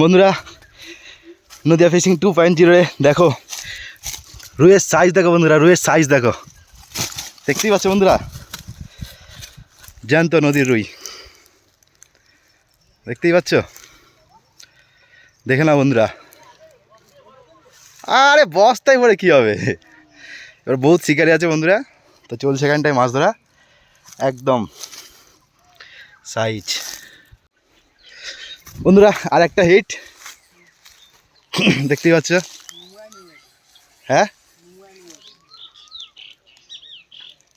বন্ধুরা, Nadia fishing two point জিরোয়ে দেখো রুইয়ের সাইজ দেখো বন্ধুরা, রুয়ের সাইজ দেখো। দেখতেই পাচ্ছ বন্ধুরা? জ্যান্ত নদীর রুই। দেখতেই পাচ্ছ? দেখে না বন্ধুরা। আরে বস্তায় পরে কী হবে? এবার বহুত শিকারি আছে বন্ধুরা, তো চলছে এখানটায় মাছ ধরা। একদম সাইজ বন্ধুরা আর একটা হিট দেখতেই পাচ্ছ? হ্যাঁ?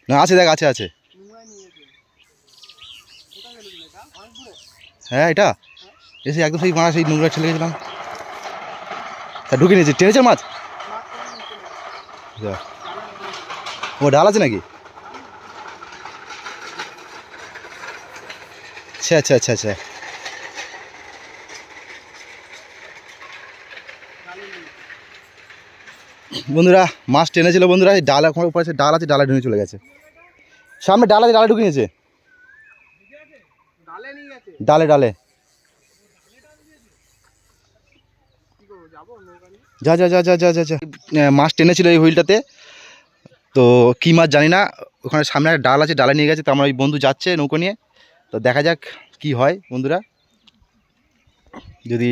না, আছে দেখ, আছে আছে। হ্যাঁ এটা? এসে একদম সেই মারা, সেই নোংরা ছেলে গেছিলাম। তা ঢুকে নিয়েছে। টেনেছে মাছ। ও, ডাল আছে নাকি? আচ্ছা আচ্ছা আচ্ছা আচ্ছা বন্ধুরা মাছ টেনেছিল বন্ধুরা এই ডাল এখন উপরে আছে, ডাল আছে ডালা ঢুকে চলে গেছে। সামনে ডাল আছে ডালে ঢুকে নিয়েছে। ডালে ডালে যা যা যা যা যা যা যা। মাছ টেনেছিল এই হুইলটাতে। তো কী মাছ জানি না ওখানে সামনে একটা ডাল আছে ডালে নিয়ে গেছে তো আমার ওই বন্ধু যাচ্ছে নৌকো নিয়ে। তো দেখা যাক কি হয় বন্ধুরা। যদি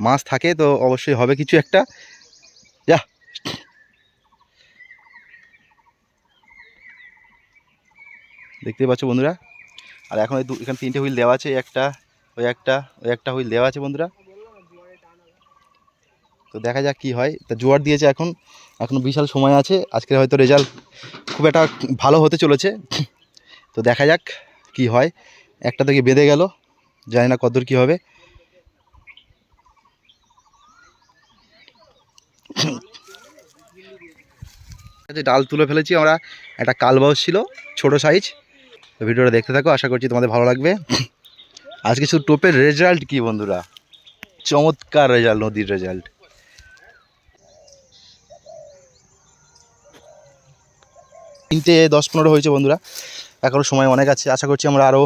মাছ থাকে, তো অবশ্যই হবে কিছু একটা। যা। দেখতে পাচ্ছ বন্ধুরা? আর এখন দু- এখানে তিনটে হুইল দেওয়া আছে, একটা ওই একটা ওই একটা হুইল দেওয়া আছে বন্ধুরা। তো দেখা যাক কি হয়। তা জোয়ার দিয়েছে এখন। এখন বিশাল সময় আছে। আজকের হয়তো রেজাল্ট খুব একটা ভালো হতে চলেছে। তো দেখা যাক কি হয়। একটা থেকে বেঁধে গেল। জানি না কতদূর কী হবে। ডাল তুলে ফেলেছি, আমরা একটা কালবাউস ছিল, ছোট সাইজ ভিডিওটা দেখতে থাকো, আশা করছি তোমাদের ভালো লাগবে। আজকে শুধু টোপের রেজাল্ট কি বন্ধুরা? চমৎকার রেজাল্ট নদীর রেজাল্ট তিনটে দশ পনেরো হয়েছে বন্ধুরা এখনও সময় অনেক আছে। আশা করছি আমরা আরও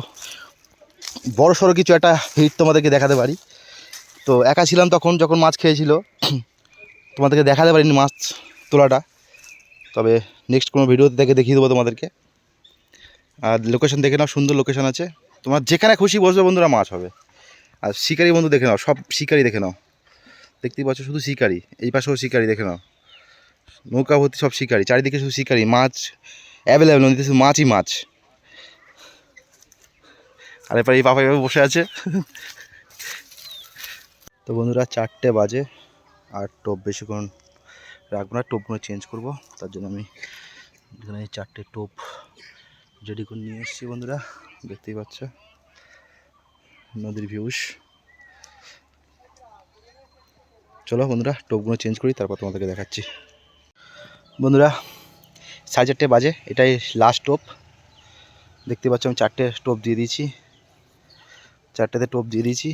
বড় সড়ো কিছু একটা হিট তোমাদেরকে দেখাতে পারি। তো একা ছিলাম তখন, যখন মাছ খেয়েছিল তোমাদেরকে দেখাতে পারিনি মাছ তোলাটা। তবে নেক্সট কোনো ভিডিওতে দেখে দেখিয়ে দেবো তোমাদেরকে। আর লোকেশন দেখে নাও, সুন্দর লোকেশন আছে। তোমার যেখানে খুশি বসবে বন্ধুরা মাছ হবে। আর শিকারি বন্ধু দেখে নাও, সব শিকারি দেখে নাও। দেখতেই পাচ্ছ শুধু শিকারি, এই পাশেও শিকারি দেখে নাও। নৌকা ভর্তি সব শিকারি, চারিদিকে শুধু শিকারি, মাছ অ্যাভেলেবেল নদীতে শুধু মাছই মাছ। আর এরপর এই পাপা এভাবে বসে আছে। তো বন্ধুরা চারটে বাজে। আর টোপ বেশিক্ষণ রাখব না, টোপগুলো চেঞ্জ করব। তার জন্য আমি এখানে চারটে টোপ রেডি করে নিয়ে এসেছি বন্ধুরা, দেখতেই পাচ্ছ। নদীর ভিউস। চলো বন্ধুরা, টোপগুলো চেঞ্জ করি, তারপর তোমাদেরকে দেখাচ্ছি। বন্ধুরা, সাড়ে চারটে বাজে, এটাই লাস্ট টোপ। দেখতে পাচ্ছ আমি চারটে টোপ দিয়ে দিয়েছি। চারটেতে টোপ দিয়ে দিয়েছি।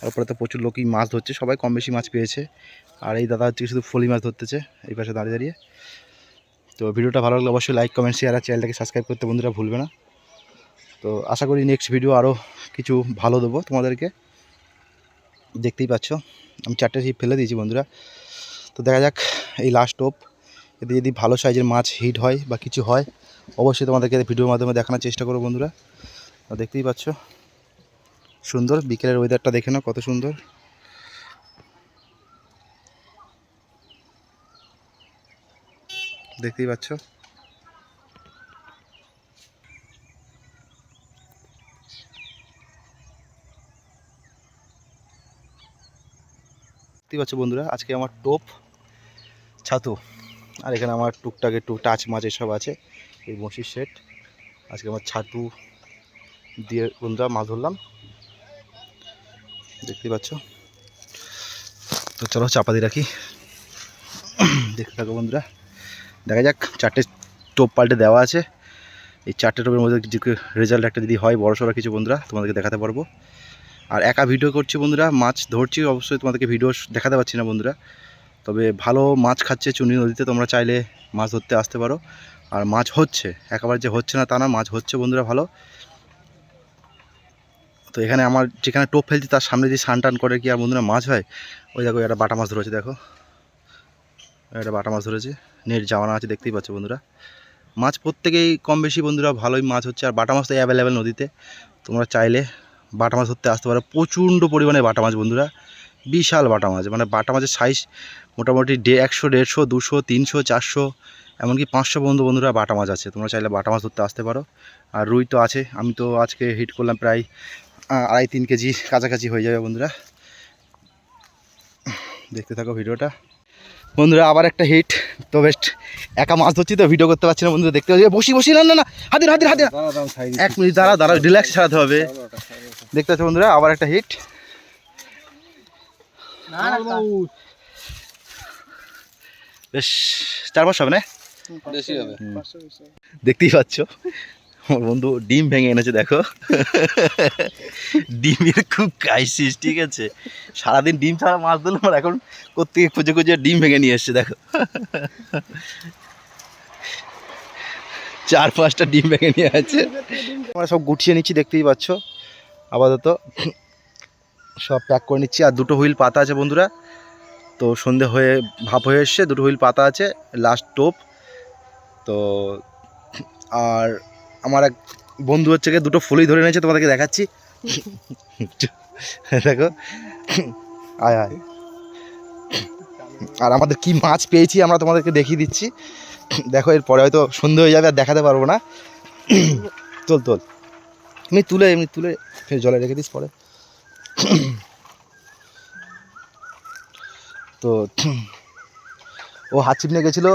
তারপরে তো প্রচুর লোকই মাছ ধরছে, সবাই কম বেশি মাছ পেয়েছে। আর এই দাদা হচ্ছে শুধু ফলি মাছ ধরতেছে, এই পাশে দাঁড়িয়ে দাঁড়িয়ে। তো ভিডিওটা ভালো লাগলে অবশ্যই লাইক কমেন্ট শেয়ার আর চ্যানেলটাকে সাবস্ক্রাইব করতে বন্ধুরা ভুলবে না। তো আশা করি নেক্সট ভিডিও আরও কিছু ভালো দেবো তোমাদেরকে। দেখতেই পাচ্ছ, আমি চারটে ছিপ ফেলে দিয়েছি বন্ধুরা। তো দেখা যাক এই লাস্ট টোপ এতে যদি ভালো সাইজের মাছ হিট হয় বা কিছু হয়, অবশ্যই তোমাদেরকে ভিডিওর মাধ্যমে দেখানোর চেষ্টা করো বন্ধুরা। দেখতেই পাচ্ছ। সুন্দর। বিকেলের ওয়েদারটা দেখে নাও, কত সুন্দর। দেখতেই পাচ্ছ? দেখতেই পাচ্ছ বন্ধুরা, আজকে আমার টোপ, ছাতু, আর এখানে আমার টুকটাক একটু টাচ মাছ এসব আছে, এই বঁশির সেট আজকে আমার ছাতু দিয়ে বন্ধুরা মাছ ধরলাম। দেখতেই পাচ্ছ। তো চলো চাপা দিয়ে রাখি। দেখতে থাকো বন্ধুরা। দেখা যাক, চারটে টোপ পাল্টে দেওয়া আছে। এই চারটে টোপের মধ্যে রেজাল্ট একটা যদি হয়, বড় সড়ো কিছু বন্ধুরা, তোমাদেরকে দেখাতে পারব। আর একা ভিডিও করছি বন্ধুরা, মাছ ধরছি, অবশ্যই তোমাদেরকে ভিডিও দেখাতে পারছি না বন্ধুরা। তবে ভালো মাছ খাচ্ছে চুনি নদীতে, তোমরা চাইলে মাছ ধরতে আসতে পারো। আর মাছ হচ্ছে, একেবারে যে হচ্ছে না তা না, মাছ হচ্ছে বন্ধুরা ভালো। তো এখানে আমার যেখানে টোপ ফেলছি, তার সামনে যে সান টান করে কি আর বন্ধুরা মাছ হয়? ওই দেখো, একটা বাটা মাছ ধরেছে, দেখো। একটা বাটা মাছ ধরেছে, নেট জামানো আছে, দেখতেই পাচ্ছ বন্ধুরা। মাছ প্রত্যেকেই কম বেশি বন্ধুরা ভালোই মাছ হচ্ছে, আর বাটা মাছ তো অ্যাভেলেবেল নদীতে। তোমরা চাইলে বাটা মাছ ধরতে আসতে পারো। প্রচণ্ড পরিমাণে বাটা মাছ বন্ধুরা, বিশাল বাটা মাছ। মানে বাটা মাছের সাইজ মোটামুটি ডে একশো, দেড়শো, দুশো, তিনশো, চারশো, এমনকি পাঁচশো বন্ধু বন্ধুরা বাটা মাছ আছে। তোমরা চাইলে বাটা মাছ ধরতে আসতে পারো। আর রুই তো আছে, আমি তো আজকে হিট করলাম প্রায় আড়াই তিন কেজি কাছাকাছি হয়ে যাবে বন্ধুরা। দেখতে থাকো ভিডিওটা। বন্ধুরা আবার একটা হিট তো বেস্ট একা মাছ ধরছি তো ভিডিও করতে পারছি না বন্ধুরা দেখতে পাচ্ছি। বসি বসি না না না হাতির হাতির হাতির। এক মিনিট দাঁড়া দাঁড়া রিল্যাক্স ছাড়াতে হবে। দেখতে পাচ্ছ বন্ধুরা আবার একটা হিট বেশ চার পাঁচশো হবে না? দেখতেই পাচ্ছ। আমার বন্ধু ডিম ভেঙে এনেছে, দেখো। ডিমের খুব ক্রাইসিস ঠিক আছে? সারাদিন ডিম ছাড়া মাছ দিলাম আর এখন কোথেকে খুঁজে খুঁজে ডিম ভেঙে নিয়ে এসছে, দেখো। চার পাঁচটা ডিম ভেঙে নিয়ে আছে। আমরা সব গুছিয়ে নিচ্ছি, দেখতেই পাচ্ছ। আপাতত সব প্যাক করে নিচ্ছি। আর দুটো হুইল পাতা আছে বন্ধুরা। তো সন্ধে হয়ে, ভাপ হয়ে এসছে, দুটো হুইল পাতা আছে লাস্ট টোপ। তো আর আমার এক বন্ধু হচ্ছে গিয়ে দুটো ফুলই ধরে নিয়েছে তোমাদেরকে দেখাচ্ছি। দেখো। আয় আয়। আর আমাদের কি মাছ পেয়েছি আমরা তোমাদেরকে দেখিয়ে দিচ্ছি। দেখো এরপরে হয়তো সন্ধে হয়ে যাবে আর দেখাতে পারব না। তোল তোল। এমনি তুলে এমনি তুলে ফের জলে রেখে দিস পরে। তো ও হাত চিপনে গেছিল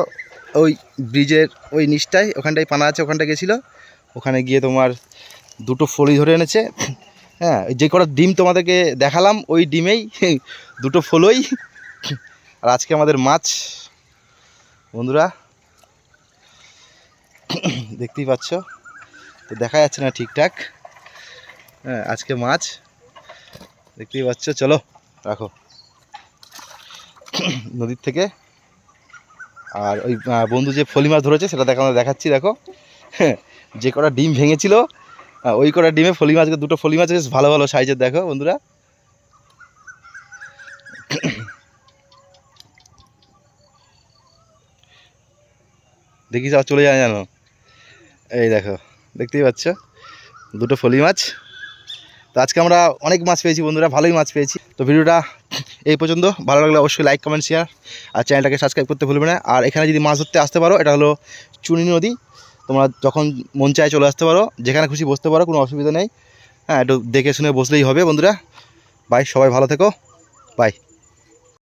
ওই ব্রিজের ওই নিচটায় ওখানটায় পানা আছে ওখানটায় গেছিল। ওখানে গিয়ে তোমার দুটো ফলি ধরে এনেছে। হ্যাঁ যে কটা ডিম তোমাদেরকে দেখালাম ওই ডিমেই দুটো ফলই। আর আজকে আমাদের মাছ। বন্ধুরা দেখতেই পাচ্ছ? তো দেখা যাচ্ছে না ঠিকঠাক। হ্যাঁ আজকে মাছ। দেখতেই পাচ্ছ? চলো রাখো। নদীর থেকে। আর ওই বন্ধু যে ফলি মাছ ধরেছে সেটা দেখা দেখাচ্ছি দেখো। হ্যাঁ, যে কটা ডিম ভেঙেছিল ওই কটা ডিমে ফলি মাছকে দুটো ফলি মাছ বেশ ভালো ভালো সাইজের, দেখো বন্ধুরা। দেখি যাও চলে যায় জানো? এই দেখো, দেখতেই পাচ্ছ? দুটো ফলি মাছ। তো আজকে আমরা অনেক মাছ পেয়েছি বন্ধুরা, ভালোই মাছ পেয়েছি। তো ভিডিওটা এই পর্যন্ত। ভালো লাগলে অবশ্যই লাইক কমেন্ট শেয়ার আর চ্যানেলটাকে সাবস্ক্রাইব করতে ভুলবে না। আর এখানে যদি মাছ ধরতে আসতে পারো, এটা হলো চুনি নদী। তোমরা যখন মন চায় চলে আসতে পারো, যেখানে খুশি বসতে পারো, কোনো অসুবিধা নেই। হ্যাঁ একটু দেখে শুনে বসলেই হবে বন্ধুরা। বাই সবাই ভালো থেকো। বাই